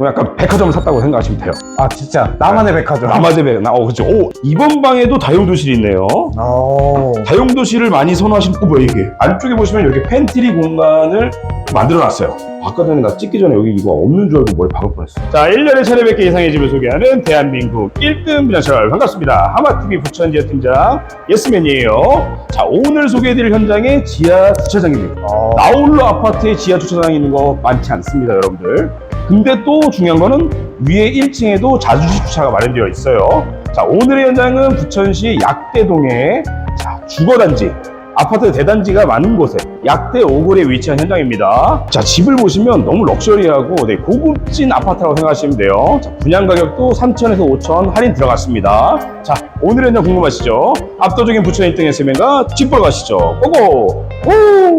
뭐 약간 백화점을 샀다고 생각하시면 돼요. 아 진짜 나만의 백화점. 남아제 백, 나, 어, 그죠. 오, 이번 방에도 다용도실이 있네요. 오. 다용도실을 많이 선호하시는, 어, 뭐야, 이게. 안쪽에 보시면 이렇게 팬트리 공간을 만들어 놨어요. 아까 전에 나 찍기 전에 여기 이거 없는 줄 알고 머리 박을 뻔했어. 자, 1년에 차례 뵙게 이상의 집을 소개하는 대한민국 1등 분야철 반갑습니다. 하마TV 부천지하 팀장 예스맨이에요. 자, 오늘 소개해드릴 현장의 지하 주차장입니다. 어. 나홀로 아파트에 지하 주차장이 있는 거 많지 않습니다, 여러분들. 근데 또 중요한 거는 위에 1층에도 자주식 주차가 마련되어 있어요. 자, 오늘의 현장은 부천시 약대동의 자, 주거단지, 아파트 대단지가 많은 곳에 약대 오골에 위치한 현장입니다. 자, 집을 보시면 너무 럭셔리하고 네, 고급진 아파트라고 생각하시면 돼요. 자, 분양 가격도 3천에서 5천 할인 들어갔습니다. 자, 오늘의 현장 궁금하시죠? 압도적인 부천 1등 SMN과 집보러 가시죠. 고고! 오!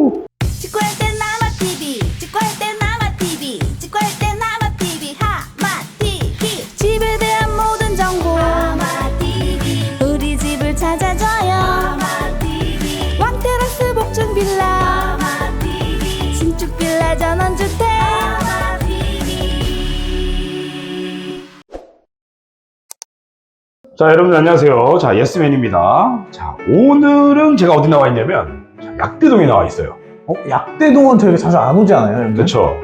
자, 여러분 안녕하세요. 자, 예스맨입니다. 자, 오늘은 제가 어디 나와 있냐면 자, 약대동에 나와 있어요. 어? 약대동은 저희가 자주 안 오지 않아요? 여러분? 그렇죠.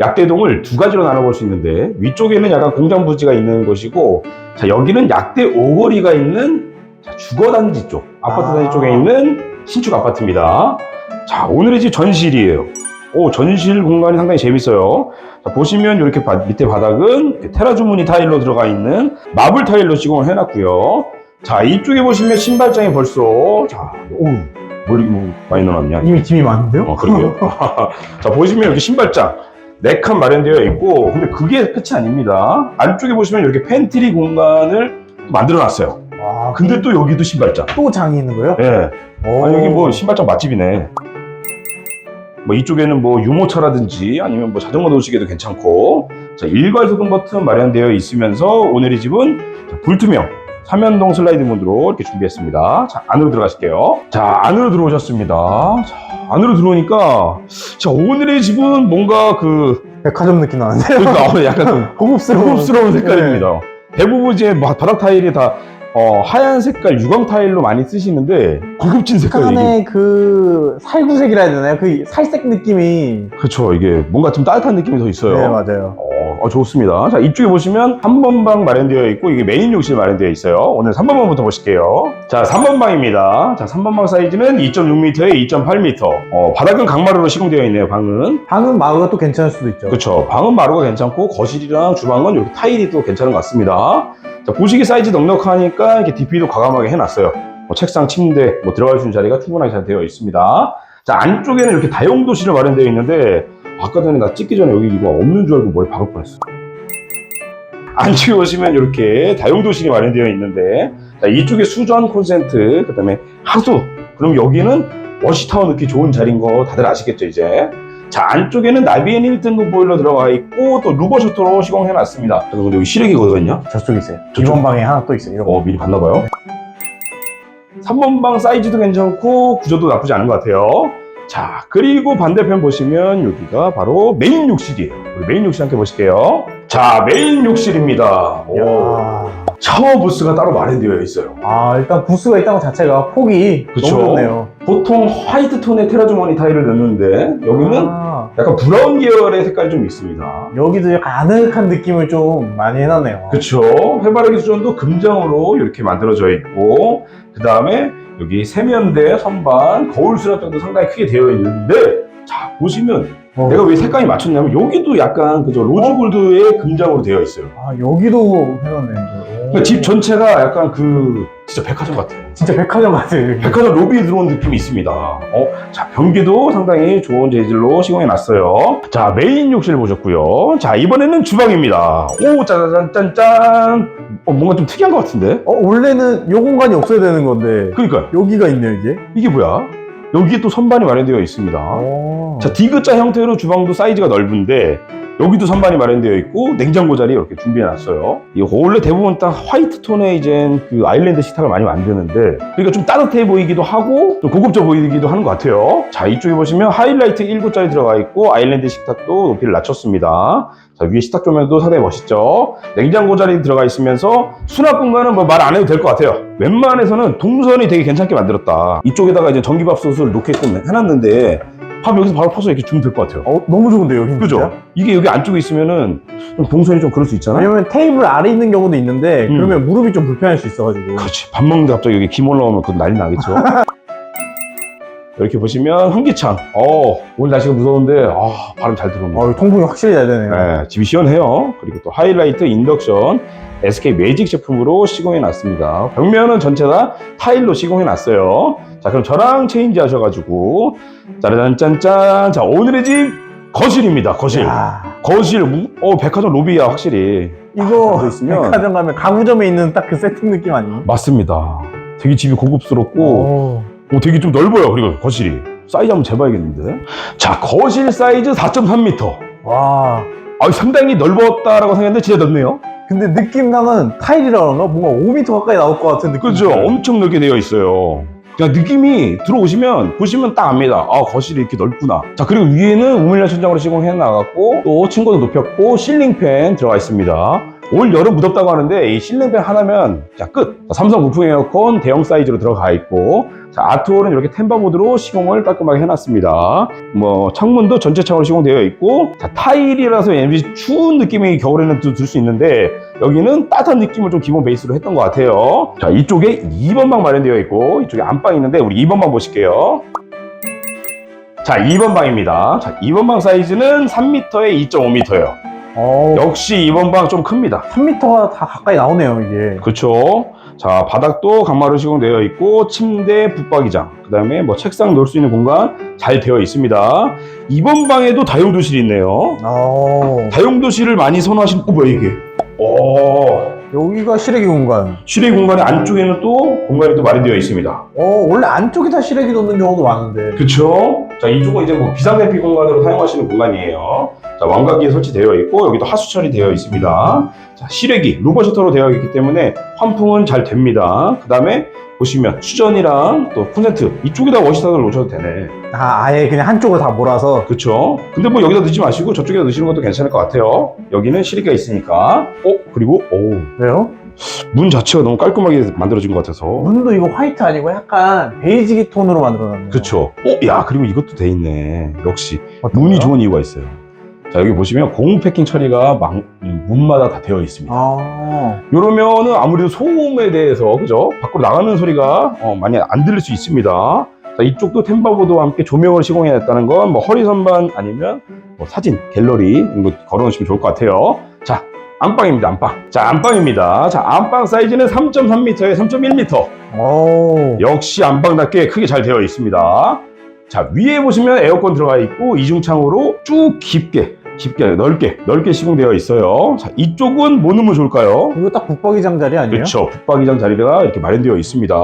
약대동을 두 가지로 나눠볼 수 있는데 위쪽에는 약간 공장 부지가 있는 곳이고 자, 여기는 약대 오거리가 있는 자, 주거단지 쪽, 아파트 아. 단지 쪽에 있는 신축 아파트입니다. 자, 오늘의 집 전실이에요. 오, 전실 공간이 상당히 재밌어요. 자, 보시면 이렇게 바- 밑에 바닥은 테라 주무늬 타일로 들어가 있는 마블 타일로 시공을 해놨고요. 자, 이쪽에 보시면 신발장이 벌써 자, 오, 뭘 뭐, 많이 넣어놨냐? 이미 짐이 많은데요? 어, 그러게요. 자, 보시면 이렇게 신발장 네 칸 마련되어 있고, 근데 그게 끝이 아닙니다. 안쪽에 보시면 이렇게 팬트리 공간을 만들어 놨어요. 와, 근데 또 여기도 신발장. 또 장이 있는 거예요? 예. 오. 아, 여기 뭐 신발장 맛집이네. 뭐 이쪽에는 뭐 유모차라든지 아니면 뭐 자전거 놓으시기도 괜찮고, 자, 일괄 소등 버튼 마련되어 있으면서 오늘의 집은 자, 불투명 삼연동 슬라이드 모드로 이렇게 준비했습니다. 자, 안으로 들어가실게요. 자, 안으로 들어오셨습니다. 자, 안으로 들어오니까, 자, 오늘의 집은 뭔가 그, 백화점 느낌 나는데요? 그러니까 어, 약간 좀 고급스러운 고급스러운 색깔입니다. 대부분 이제 막 바닥 타일이 다 어, 하얀 색깔 유광 타일로 많이 쓰시는데 고급진 색깔이 이게 약간의 그 살구색이라 해야 되나요? 그 살색 느낌이 그렇죠 이게 뭔가 좀 따뜻한 느낌이 더 있어요. 네 맞아요 어, 어, 좋습니다. 자 이쪽에 보시면 3번 방 마련되어 있고 이게 메인 욕실 마련되어 있어요. 오늘 3번 방부터 보실게요. 자 3번 방입니다. 자 3번 방 사이즈는 2.6m에 2.8m. 어, 바닥은 강마루로 시공되어 있네요. 방은. 방은 마루가 또 괜찮을 수도 있죠 그렇죠. 방은 마루가 괜찮고 거실이랑 주방은 이렇게 타일이 또 괜찮은 것 같습니다. 자, 보시기 사이즈 넉넉하니까 이렇게 DP도 과감하게 해놨어요. 뭐 책상, 침대, 뭐 들어갈 수 있는 자리가 충분하게 잘 되어 있습니다. 자, 안쪽에는 이렇게 다용도실을 마련되어 있는데 아까 전에 나 찍기 전에 여기 이거 없는 줄 알고 머리 박을 뻔했어. 안쪽에 보시면 이렇게 다용도실이 마련되어 있는데 자, 이쪽에 수전 콘센트, 그 다음에 하수. 그럼 여기는 워시타워 넣기 좋은 자리인 거 다들 아시겠죠, 이제? 자, 안쪽에는 나비엔 1등급 보일러 들어가 있고 또 루버 셔터로 시공해 놨습니다. 자, 근데 여기 어디가 있냐? 저쪽에 있어요 저쪽? 2번 방에 하나 또 있어요 어, 미리 봤나 봐요. 3번 방 사이즈도 괜찮고 구조도 나쁘지 않은 것 같아요. 자, 그리고 반대편 보시면 여기가 바로 메인 욕실이에요. 우리 메인 욕실 함께 보실게요. 자, 메인 욕실입니다. 오. 샤워 부스가 따로 마련되어 있어요. 아 일단 부스가 있다는 것 자체가 폭이 그쵸. 너무 좋네요 보통 화이트 톤의 테라주머니 타일을 넣는데 여기는 아, 약간 브라운 계열의 색깔이 좀 있습니다. 여기도 약간 아늑한 느낌을 좀 많이 해놨네요 그쵸. 해바라기 수전도 금장으로 이렇게 만들어져 있고, 그 다음에 여기 세면대, 선반, 거울 수납장도 상당히 크게 되어 있는데, 자, 보시면 어. 내가 왜 색감이 맞췄냐면, 여기도 약간 그저 로즈 골드의 금장으로 되어 있어요. 아 여기도 해놨네. 그러니까 집 전체가 약간 그, 진짜 백화점 같아요. 진짜 백화점 같아요 여기. 백화점 로비에 들어온 느낌이 있습니다. 어, 자, 변기도 상당히 좋은 재질로 시공해 놨어요. 자, 메인 욕실 보셨고요. 자, 이번에는 주방입니다. 오, 짜자잔, 짠짠. 어, 뭔가 좀 특이한 것 같은데? 어 원래는 요 공간이 없어야 되는 건데 그러니까 여기가 있네요 이게 이게 뭐야? 여기에 또 선반이 마련되어 있습니다. 오. 자, 디귿자 형태로 주방도 사이즈가 넓은데 여기도 선반이 마련되어 있고 냉장고 자리 이렇게 준비해 놨어요. 이 원래 대부분 딱 화이트 톤의 이제 그 아일랜드 식탁을 많이 만드는데 그러니까 좀 따뜻해 보이기도 하고 좀 고급져 보이기도 하는 것 같아요. 자 이쪽에 보시면 하이라이트 7짜리 들어가 있고 아일랜드 식탁도 높이를 낮췄습니다. 자 위에 식탁 조명도 상당히 멋있죠. 냉장고 자리 들어가 있으면서 수납 공간은 뭐 말 안 해도 될 것 같아요. 웬만해서는 동선이 되게 괜찮게 만들었다. 이쪽에다가 이제 전기밥솥을 놓게끔 해놨는데 밥 여기서 바로 퍼서 이렇게 주면 될 것 같아요. 어, 너무 좋은데요, 여기 그죠? 진짜? 이게 여기 안쪽에 있으면은 좀 동선이 좀 그럴 수 있잖아요. 왜냐면 테이블 아래 있는 경우도 있는데 음. 그러면 무릎이 좀 불편할 수 있어가지고 그렇지. 밥 먹는데 갑자기 여기 김 올라오면 그 난리 나겠죠. 이렇게 보시면 환기창. 어, 오늘 날씨가 무서운데 아, 바람 잘 들어옵니다. 어, 통풍이 확실히 잘 되네요. 네, 집이 시원해요. 그리고 또 하이라이트 인덕션 SK 매직 제품으로 시공해 놨습니다. 벽면은 전체 다 타일로 시공해 놨어요. 자, 그럼 저랑 체인지 하셔가지고 짜라잔짠짠. 자, 오늘의 집 거실입니다. 거실. 야, 거실. 무- 어, 백화점 로비야 확실히. 이거 아, 있으면- 백화점 가면 가구점에 있는 딱 그 세팅 느낌 아니에요? 맞습니다. 되게 집이 고급스럽고 오. 오, 되게 좀 넓어요. 그리고 거실이. 사이즈 한번 재봐야겠는데. 자, 거실 사이즈 4.3m. 와. 아, 상당히 넓었다라고 생각했는데 진짜 넓네요. 근데 느낌상은 타일이라 그런가? 뭔가 5m 가까이 나올 것 같은 느낌. 그죠? 엄청 넓게 되어 있어요. 그냥 느낌이 들어오시면 보시면 딱 압니다. 아 거실이 이렇게 넓구나. 자 그리고 위에는 우물려 천장으로 시공해 나갔고 또 층고도 높였고 실링팬 들어가 있습니다. 올 여름 무덥다고 하는데 이 실링팬 하나면 자 끝. 자, 삼성 무풍 에어컨 대형 사이즈로 들어가 있고 자 아트홀은 이렇게 템바 모드로 시공을 깔끔하게 해놨습니다. 뭐 창문도 전체 창으로 시공되어 있고 자 타일이라서 왠지 추운 느낌이 겨울에는 들 수 있는데 여기는 따뜻한 느낌을 좀 기본 베이스로 했던 것 같아요. 자, 이쪽에 2번 방 마련되어 있고, 이쪽에 안방이 있는데, 우리 2번 방 보실게요. 자, 2번 방입니다. 자, 2번 방 사이즈는 3m에 2.5m예요. 어, 역시 2번 방 좀 큽니다. 3m가 다 가까이 나오네요, 이게. 그렇죠. 자, 바닥도 강마루 시공되어 있고, 침대, 붙박이장, 그 다음에 뭐 책상 놓을 수 있는 공간 잘 되어 있습니다. 2번 방에도 다용도실이 있네요. 어, 다용도실을 많이 선호하시는, 어, 뭐야, 이게? 오, 여기가 실외기 공간. 실외 공간의 안쪽에는 또 공간이 또 마련되어 있습니다. 어, 원래 안쪽에 다 실외기 놓는 경우도 많은데. 그쵸? 자, 이쪽은 이제 뭐 비상대피 공간으로 사용하시는 공간이에요. 자, 왕각기에 설치되어 있고, 여기도 하수 처리 되어 있습니다. 자, 실외기, 루버 셔터로 되어 있기 때문에 환풍은 잘 됩니다. 그 다음에 보시면 수전이랑 또 콘센트, 이쪽에다 워시탄을 놓으셔도 되네. 아, 아예 그냥 한쪽을 다 몰아서. 그쵸? 근데 뭐 여기다 넣지 마시고 저쪽에다 넣으시는 것도 괜찮을 것 같아요. 여기는 실외기가 있으니까. 어, 그리고, 오, 왜요? 문 자체가 너무 깔끔하게 만들어진 것 같아서. 문도 이거 화이트 아니고 약간 베이지기 톤으로 만들어놨네요. 그쵸? 어, 야, 그리고 이것도 돼 있네. 역시. 어떤 문이 거요? 좋은 이유가 있어요. 자, 여기 보시면 고무 패킹 처리가 막, 음, 문마다 다 되어 있습니다. 아, 이러면은 아무래도 소음에 대해서, 그죠? 밖으로 나가는 소리가 어, 많이 안 들릴 수 있습니다. 자, 이쪽도 템바보드와 함께 조명을 시공해냈다는 건 뭐 허리 선반 아니면 뭐 사진, 갤러리 이런 거 걸어놓으시면 좋을 것 같아요. 자, 안방입니다, 안방. 자, 안방입니다. 자, 안방 사이즈는 3.3m에 3.1m. 오. 역시 안방답게 크게 잘 되어 있습니다. 자, 위에 보시면 에어컨 들어가 있고 이중창으로 쭉 깊게, 깊게, 넓게, 넓게 시공되어 있어요. 자, 이쪽은 뭐 넣으면 좋을까요? 이거 딱 붙박이장 자리 아니에요? 그렇죠. 붙박이장 자리가 이렇게 마련되어 있습니다.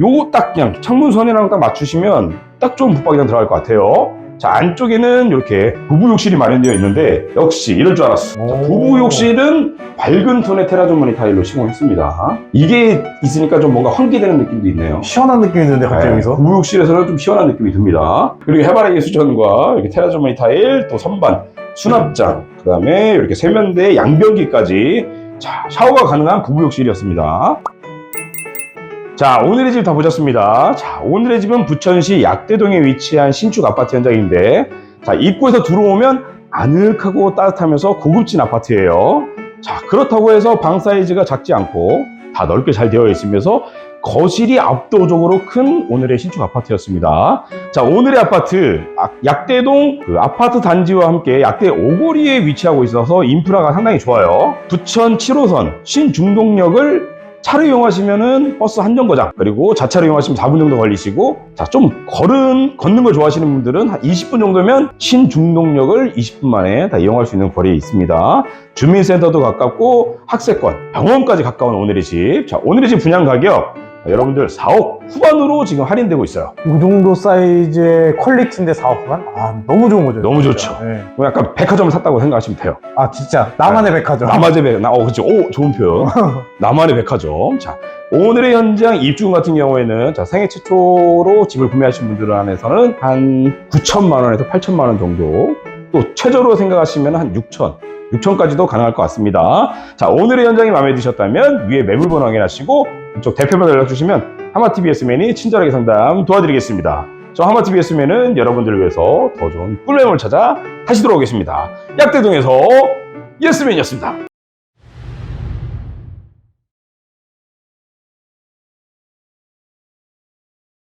요거 딱 그냥 창문선이랑 딱 맞추시면 딱 좋은 붙박이장 들어갈 것 같아요. 자, 안쪽에는 이렇게 부부 욕실이 마련되어 있는데 역시 이럴 줄 알았어. 자, 오. 부부 욕실은 밝은 톤의 테라조머니 타일로 시공했습니다. 이게 있으니까 좀 뭔가 환기되는 느낌도 있네요. 시원한 느낌이 드는데 갑자기 네, 여기서? 구욕실에서는 좀 시원한 느낌이 듭니다. 그리고 해바라기 수전과 이렇게 테라조머니 타일, 또 선반, 수납장, 그 다음에 이렇게 세면대, 양변기까지 자 샤워가 가능한 부부욕실이었습니다. 자 오늘의 집 다 보셨습니다. 자 오늘의 집은 부천시 약대동에 위치한 신축 아파트 현장인데 자 입구에서 들어오면 아늑하고 따뜻하면서 고급진 아파트예요. 자 그렇다고 해서 방 사이즈가 작지 않고 다 넓게 잘 되어 있으면서 거실이 압도적으로 큰 오늘의 신축 아파트였습니다. 자, 오늘의 아파트 아, 약대동 그 아파트 단지와 함께 약대 오거리에 위치하고 있어서 인프라가 상당히 좋아요. 부천 7호선 신중동역을 차로 이용하시면은 버스 한 정거장 그리고 자차로 이용하시면 4분 정도 걸리시고 자좀 걸은 걷는 걸 좋아하시는 분들은 한 20분 정도면 신중동역을 20분 만에 다 이용할 수 있는 거리에 있습니다. 주민센터도 가깝고 학세권, 병원까지 가까운 오늘의 집. 자 오늘의 집 분양 가격 여러분들 4억 후반으로 지금 할인되고 있어요. 이 정도 사이즈의 퀄리티인데 4억 후반? 아 너무 좋은 거죠. 너무. 좋죠. 네. 뭐 약간 백화점을 샀다고 생각하시면 돼요. 아 진짜 나만의 백화점. 나만의 백, 나, 어, 그죠. 오, 좋은 표현. 나만의 백화점. 자, 오늘의 현장 입주금 같은 경우에는 자, 생애 최초로 집을 구매하신 분들 안에서는 한 9천만 원에서 8천만 원 정도. 또 최저로 생각하시면 한 6천. 6천까지도 가능할 것 같습니다. 자, 오늘의 현장이 마음에 드셨다면 위에 매물 번호 확인하시고 이쪽 대표번호 연락 주시면 하마TVS맨이 친절하게 상담 도와드리겠습니다. 저 하마TVS맨은 여러분들을 위해서 더 좋은 꿀매물 찾아 다시 돌아오겠습니다. 약대동에서 예스맨이었습니다.